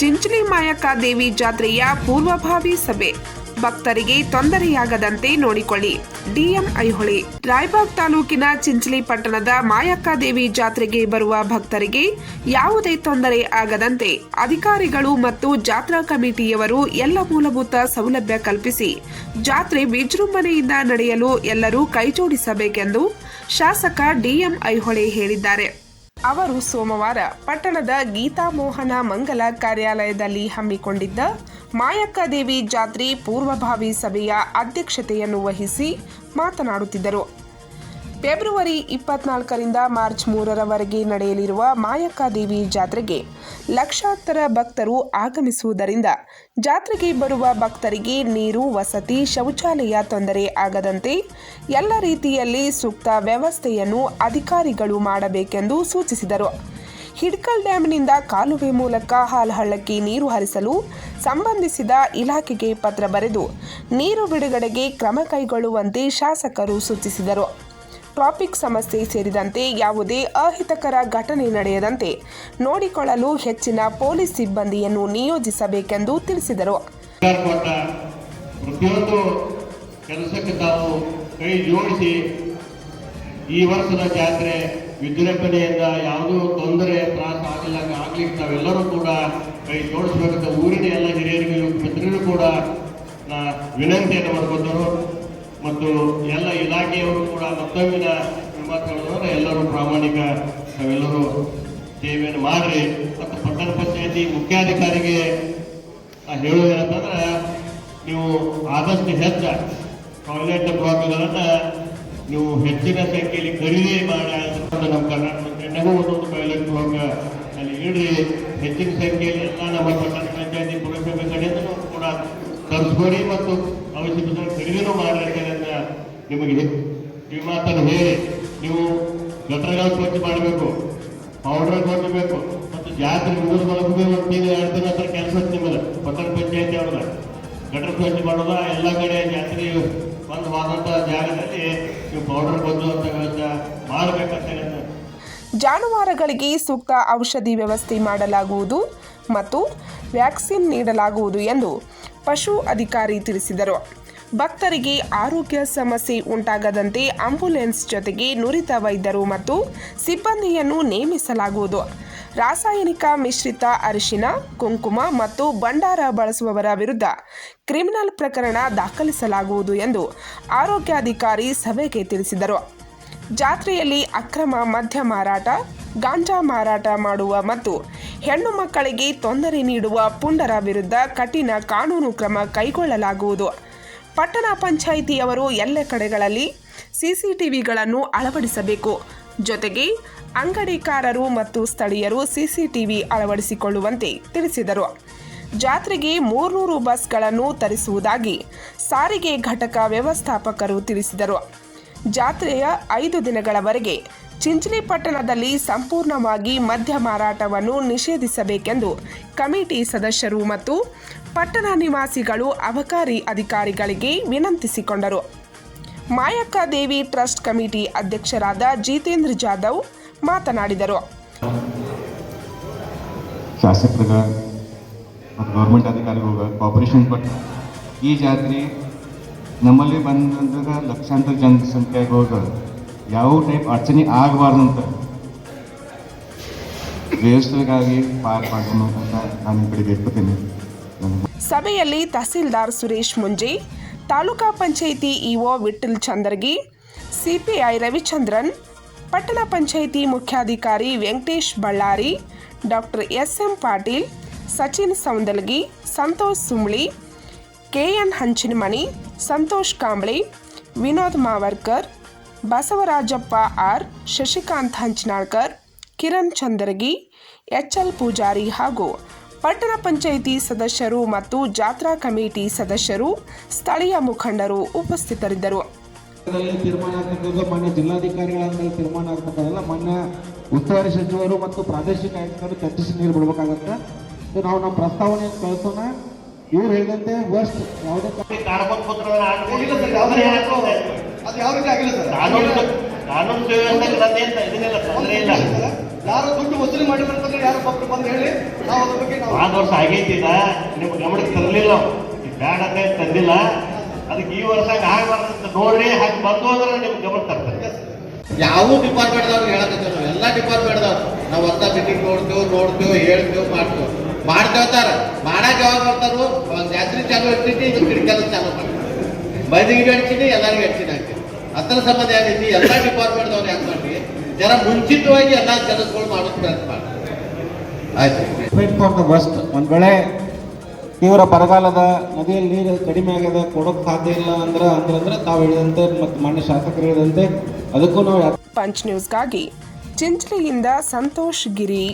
ಚಿಂಚಲಿ ಮಾಯಕ್ಕ ದೇವಿ ಜಾತ್ರೆಯ ಪೂರ್ವಭಾವಿ ಸಭೆ. ಭಕ್ತರಿಗೆ ತೊಂದರೆಯಾಗದಂತೆ ನೋಡಿಕೊಳ್ಳಿ. ಡಿಎಂ ಐಹೊಳೆ, ರಾಯಬಾಗ್ ತಾಲೂಕಿನ ಚಿಂಚಲಿ ಪಟ್ಟಣದ ಮಾಯಕ್ಕಾದೇವಿ ಜಾತ್ರೆಗೆ ಬರುವ ಭಕ್ತರಿಗೆ ಯಾವುದೇ ತೊಂದರೆ ಆಗದಂತೆ ಅಧಿಕಾರಿಗಳು ಮತ್ತು ಜಾತ್ರಾ ಕಮಿಟಿಯವರು ಎಲ್ಲ ಮೂಲಭೂತ ಸೌಲಭ್ಯ ಕಲ್ಪಿಸಿ, ಜಾತ್ರೆ ವಿಜೃಂಭಣೆಯಿಂದ ನಡೆಯಲು ಎಲ್ಲರೂ ಕೈಜೋಡಿಸಬೇಕೆಂದು ಶಾಸಕ ಡಿಎಂ ಐಹೊಳೆ ಹೇಳಿದ್ದಾರೆ. ಅವರು ಸೋಮವಾರ ಪಟ್ಟಣದ ಗೀತಾ ಮೋಹನ ಮಂಗಲ ಕಾರ್ಯಾಲಯದಲ್ಲಿ ಹಮ್ಮಿಕೊಂಡಿದ್ದ ಮಾಯಕ್ಕ ದೇವಿ ಜಾತ್ರೆ ಪೂರ್ವಭಾವಿ ಸಭೆಯ ಅಧ್ಯಕ್ಷತೆಯನ್ನು ವಹಿಸಿ ಮಾತನಾಡುತ್ತಿದ್ದರು. ಫೆಬ್ರವರಿ ಇಪ್ಪತ್ನಾಲ್ಕರಿಂದ ಮಾರ್ಚ್ ಮೂರರವರೆಗೆ ನಡೆಯಲಿರುವ ಮಾಯಕ್ಕಾದೇವಿ ಜಾತ್ರೆಗೆ ಲಕ್ಷಾಂತರ ಭಕ್ತರು ಆಗಮಿಸುವುದರಿಂದ ಜಾತ್ರೆಗೆ ಬರುವ ಭಕ್ತರಿಗೆ ನೀರು, ವಸತಿ, ಶೌಚಾಲಯ ತೊಂದರೆ ಆಗದಂತೆ ಎಲ್ಲ ರೀತಿಯಲ್ಲಿ ಸೂಕ್ತ ವ್ಯವಸ್ಥೆಯನ್ನು ಅಧಿಕಾರಿಗಳು ಮಾಡಬೇಕೆಂದು ಸೂಚಿಸಿದರು. ಹಿಡ್ಕಲ್ ಡ್ಯಾಂನಿಂದ ಕಾಲುವೆ ಮೂಲಕ ಹಾಲಹಳ್ಳಕ್ಕೆ ನೀರು ಹರಿಸಲು ಸಂಬಂಧಿಸಿದ ಇಲಾಖೆಗೆ ಪತ್ರ ಬರೆದು ನೀರು ಬಿಡುಗಡೆಗೆ ಕ್ರಮ ಕೈಗೊಳ್ಳುವಂತೆ ಶಾಸಕರು ಸೂಚಿಸಿದರು. ಟ್ರಾಫಿಕ್ ಸಮಸ್ಯೆ ಸೇರಿದಂತೆ ಯಾವುದೇ ಅಹಿತಕರ ಘಟನೆ ನಡೆಯದಂತೆ ನೋಡಿಕೊಳ್ಳಲು ಹೆಚ್ಚಿನ ಪೊಲೀಸ್ ಸಿಬ್ಬಂದಿಯನ್ನು ನಿಯೋಜಿಸಬೇಕೆಂದು ತಿಳಿಸಿದರು. ಕೈ ಜೋಡಿಸಿ ಈ ವರ್ಷದ ಜಾತ್ರೆ ವಿಜೃಂಭಣೆಯಿಂದ ಯಾವುದೂ ತೊಂದರೆ, ತ್ರಾಸ ಆಗಿಲ್ಲ, ಆಗ್ಲಿಕ್ಕೆ ನಾವೆಲ್ಲರೂ ಕೂಡ ಕೈ ಜೋಡಿಸಬೇಕಂತ ಊರಿನ ಎಲ್ಲ ಹಿರಿಯರಿಗೂ ಮಿತ್ರರು ಕೂಡ ವಿನಂತಿಯನ್ನು ಮಾಡ್ಕೊತರು. ಮತ್ತು ಎಲ್ಲ ಇಲಾಖೆಯವರು ಕೂಡ ಮತ್ತೊಮ್ಮಿನ ಮಾತುಗಳವರು ಎಲ್ಲರೂ ಪ್ರಾಮಾಣಿಕ ನಾವೆಲ್ಲರೂ ಸೇವೆಯನ್ನು ಮಾಡ್ರಿ. ಮತ್ತು ಪಟ್ಟಣ ಪಂಚಾಯತಿ ಮುಖ್ಯಾಧಿಕಾರಿಗೆ ಹೇಳುವುದೇನಂತಂದ್ರೆ ನೀವು ಆದಷ್ಟು ಹೆಚ್ಚ ಟಾಯ್ಲೆಟ್ ಬ್ಲಾಕ್ಗಳನ್ನು ನೀವು ಹೆಚ್ಚಿನ ಸಂಖ್ಯೆಯಲ್ಲಿ ಖರೀದಿ ಮಾಡಿ ನಮ್ಮ ಕರ್ನಾಟಕ ಒಂದೊಂದು ಟಾಯ್ಲೆಟ್ ಬ್ಲಾಕ್ ಅಲ್ಲಿ ಇಡ್ರಿ. ಹೆಚ್ಚಿನ ಸಂಖ್ಯೆಯಲ್ಲಿ ಎಲ್ಲ ನಮ್ಮ ಪಟ್ಟಣ ಪಂಚಾಯತಿ ಪುರಸಭೆ ತರಿಸ್ಕೊಡಿ ಮತ್ತು ಅವಶ್ಯಕತೆ ಕಡಿಮೆನೂ ಅಂತ ನಿಮಗೆ ಈ ಮಾತನ್ನು ಹೇಳಿ, ನೀವು ಗಟರಗಳು ಸ್ವಚ್ಛ ಮಾಡಬೇಕು ಪೌಡರ್ ಕೊಡಬೇಕು, ಮತ್ತು ಜಾತ್ರೆ ಬಳಗೂ ಒಂದು ತಿಂಗಳು ಎರಡು ದಿನ ಹತ್ರ ಕೆಲಸ ನಿಮ್ಮದು. ಪಟ್ಟಣ ಪಂಚಾಯತಿ ಅವರ ಗಟರ್ ಸ್ವಚ್ಛ ಮಾಡೋದ ಎಲ್ಲ ಕಡೆ ಜಾತ್ರೆ ಒಂದು ವಾದಂಥ ಜಾಗದಲ್ಲಿ ನೀವು ಪೌಡರ್ ಬಂದು ಅಂತ ಮಾಡಬೇಕಂತ ಜಾನುವಾರುಗಳಿಗೆ ಸೂಕ್ತ ಔಷಧಿ ವ್ಯವಸ್ಥೆ ಮಾಡಲಾಗುವುದು ಮತ್ತು ವ್ಯಾಕ್ಸಿನ್ ನೀಡಲಾಗುವುದು ಎಂದು ಪಶು ಅಧಿಕಾರಿ ತಿಳಿಸಿದರು. ಭಕ್ತರಿಗೆ ಆರೋಗ್ಯ ಸಮಸ್ಯೆ ಉಂಟಾಗದಂತೆ ಆಂಬ್ಯುಲೆನ್ಸ್ ಜೊತೆಗೆ ನುರಿತ ವೈದ್ಯರು ಮತ್ತು ಸಿಬ್ಬಂದಿಯನ್ನು ನೇಮಿಸಲಾಗುವುದು. ರಾಸಾಯನಿಕ ಮಿಶ್ರಿತ ಅರಿಶಿನ, ಕುಂಕುಮ ಮತ್ತು ಭಂಡಾರ ಬಳಸುವವರ ವಿರುದ್ಧ ಕ್ರಿಮಿನಲ್ ಪ್ರಕರಣ ದಾಖಲಿಸಲಾಗುವುದು ಎಂದು ಆರೋಗ್ಯಾಧಿಕಾರಿ ಸಭೆಗೆ ತಿಳಿಸಿದರು. ಜಾತ್ರೆಯಲ್ಲಿ ಅಕ್ರಮ ಮದ್ಯ ಮಾರಾಟ, ಗಾಂಜಾ ಮಾರಾಟ ಮಾಡುವ ಮತ್ತು ಹೆಣ್ಣು ಮಕ್ಕಳಿಗೆ ತೊಂದರೆ ನೀಡುವ ಪುಂಡರ ವಿರುದ್ಧ ಕಠಿಣ ಕಾನೂನು ಕ್ರಮ ಕೈಗೊಳ್ಳಲಾಗುವುದು. ಪಟ್ಟಣ ಪಂಚಾಯಿತಿಯವರು ಎಲ್ಲ ಕಡೆಗಳಲ್ಲಿ ಸಿಸಿಟಿವಿಗಳನ್ನು ಅಳವಡಿಸಬೇಕು. ಜೊತೆಗೆ ಅಂಗಡಿಕಾರರು ಮತ್ತು ಸ್ಥಳೀಯರು ಸಿಸಿಟಿವಿ ಅಳವಡಿಸಿಕೊಳ್ಳುವಂತೆ ತಿಳಿಸಿದರು. ಜಾತ್ರೆಗೆ ಮೂರ್ನೂರು ಬಸ್ಗಳನ್ನು ತರಿಸುವುದಾಗಿ ಸಾರಿಗೆ ಘಟಕ ವ್ಯವಸ್ಥಾಪಕರು ತಿಳಿಸಿದರು. ಜಾತ್ರೆಯ ಐದು ದಿನಗಳವರೆಗೆ ಚಿಂಚಲಿ ಪಟ್ಟಣದಲ್ಲಿ ಸಂಪೂರ್ಣವಾಗಿ ಮದ್ಯ ಮಾರಾಟವನ್ನು ನಿಷೇಧಿಸಬೇಕೆಂದು ಕಮಿಟಿ ಸದಸ್ಯರು ಮತ್ತು ಪಟ್ಟಣ ನಿವಾಸಿಗಳು ಅಬಕಾರಿ ಅಧಿಕಾರಿಗಳಿಗೆ ವಿನಂತಿಸಿಕೊಂಡರು. ಮಾಯಕ್ಕ ದೇವಿ ಟ್ರಸ್ಟ್ ಕಮಿಟಿ ಅಧ್ಯಕ್ಷರಾದ ಜಿತೇಂದ್ರ ಜಾಧವ್ ಮಾತನಾಡಿದರು. ಮತ್ತು ಅಧಿಕಾರಿಗಳು ಕಾಪರೇಷನ್ ಕೊಟ್ಟು ಈ ಜಾತ್ರೆ ನಮ್ಮಲ್ಲಿ ಬಂದಾಗ ಲಕ್ಷಾಂತರ ಜನಸಂಖ್ಯೆಗಳು ಯಾವ ಟೈಪ್ ಅಡಚಣೆ ಆಗಬಾರ್ದಂತ ವ್ಯವಸ್ಥೆಗಾಗಿ ಪಾರ್ ಅಂತ ನಾನು ಕಡೆ ಸಭೆಯಲ್ಲಿ ತಹಸೀಲ್ದಾರ್ ಸುರೇಶ್ ಮುಂಜಿ, ತಾಲೂಕಾ ಪಂಚಾಯಿತಿ ಇಒ ವಿಠಲ್ ಚಂದರ್ಗಿ, ಸಿಪಿಐ ರವಿಚಂದ್ರನ್, ಪಟ್ಟಣ ಪಂಚಾಯಿತಿ ಮುಖ್ಯಾಧಿಕಾರಿ Venkatesh Ballari, doctor S M Patil, Sachin Soundalgi Santosh Sumli KN Hanchinamani, Santosh Kamble, Vinod Mavarkar Basavarajappa R. Shashikant Hanchanalkar Kiran Chandaragi H. L. Pujari ಹಾಗೂ ಪಟ್ಟಣ ಪಂಚಾಯಿತಿ ಸದಸ್ಯರು ಮತ್ತು ಜಾತ್ರಾ ಕಮಿಟಿ ಸದಸ್ಯರು ಸ್ಥಳೀಯ ಮುಖಂಡರು ಉಪಸ್ಥಿತರಿದ್ದರು. ತೀರ್ಮಾನ ಆಗ್ತಕ್ಕಂಥ ಮಾನ್ಯ ಜಿಲ್ಲಾಧಿಕಾರಿಗಳಾದ್ಮೇಲೆ ತೀರ್ಮಾನ ಆಗ್ತಕ್ಕಂಥದ್ದಲ್ಲ ಮಾನ್ಯ ಉಸ್ತುವಾರಿ ಸಚಿವರು ಮತ್ತು ಪ್ರಾದೇಶಿಕ ಆಯುಕ್ತರು ಚರ್ಚಿಸಿ ನೀರು ಬಿಡ್ಬೇಕಾಗತ್ತೆ. ನಾವು ನಮ್ಮ ಪ್ರಸ್ತಾವನೆ ಕಳಿಸೋಣ. ಇವ್ರು ಹೇಳಿದಂತೆ ವರ್ಸ್ಟ್ ಯಾವುದೇ ಅದು ಯಾವ ರೀತಿ ಆಗಿಲ್ಲ ಸರ್? ಕಾನೂನು ಕಾನೂನು ಇದನ್ನೆಲ್ಲ ತೊಂದರೆ ಇಲ್ಲ. ಯಾರು ದುಡ್ಡು ವಸೂಲಿ ಮಾಡಿದ್ರೆ ಯಾರು ಒಬ್ರು ಬಂದು ಹೇಳಿ ನಾವು ಅದ್ರ ಬಗ್ಗೆ ನಾವು ಆರು ವರ್ಷ ಆಗೈತಿ ಇದ ನಿಮ್ಮ ಗಮನಕ್ಕೆ ತರಲಿಲ್ಲ ಈ ಬ್ಯಾಡ ಅಂತ ತಂದಿಲ್ಲ. ಅದಕ್ಕೆ ಈ ವರ್ಷ ಆಗಬಾರ್ದು ಅಂತ ನೋಡ್ರಿ ಹಾಗೆ ಬಂದು ಅಂದ್ರೆ ನಿಮ್ ಗಮನ ತರ್ತಾರೆ ಯಾವ ಡಿಪಾರ್ಟ್ಮೆಂಟ್ದವ್ರು ಹೇಳಕತ್ತೇವೆ ನಾವು ಎಲ್ಲ ಡಿಪಾರ್ಟ್ಮೆಂಟ್ದವ್ರು ನಾವು ಹೊಸ ಮೀಟಿಂಗ್ ನೋಡ್ತೇವೆ ನೋಡ್ತೇವೆ ಹೇಳ್ತೇವೆ ಮಾಡ್ತೇವೆ. ಮಾಡ್ತೇವತ್ತಾರ ಮಾಡಕ್ಕೆ ಯಾವಾಗ ಬರ್ತಾರೋ? ಒಂದು ಜಾತ್ರೆ ಚಾಲು ಇಟ್ಟಿಟ್ಟು ಇದು ಕಿಡಿಕೆಲ್ಲ ಚಾಲು ಮಾಡ್ತಾರೆ. ಮಂದಿಗೆ ಹಡ್ತೀನಿ ಎಲ್ಲರಿಗೂ ಹಾಕ್ತೀನಿ ಅದ್ರ ಸಂಬಂಧ ಏನೈತಿ ಎಲ್ಲ ಡಿಪಾರ್ಟ್ಮೆಂಟ್ದವ್ರು ಯಾಕೆ ಮಾಡಿ ಜರ ಮುಂಚಿತವಾಗಿ ಎಲ್ಲ ಕೆಲಸಗಳು ಮಾಡೋದು ಪ್ರಯತ್ನ ಮಾಡಿ ಆಯ್ತು. ವೇಟ್ ಫಾರ್ ದ ಒಂದ್ ವೇಳೆ ತೀವ್ರ ಬರಗಾಲದ ನದಿಯಲ್ಲಿ ನೀರು ಕಡಿಮೆ ಆಗ್ಯದ ಕೊಡೋಕೆ ಸಾಧ್ಯ ಇಲ್ಲ ಅಂದ್ರೆ ಅಂದ್ರೆ ತಾವು ಹೇಳಿದಂತೆ ಮತ್ತು ಮಾನ್ಯ ಶಾಸಕರು ಹೇಳಿದಂತೆ ಅದಕ್ಕೂ ನಾವು ಪಂಚ್ ನ್ಯೂಸ್ಗಾಗಿ ಚಿಂಚಲಿಯಿಂದ ಸಂತೋಷ್ ಗಿರಿ.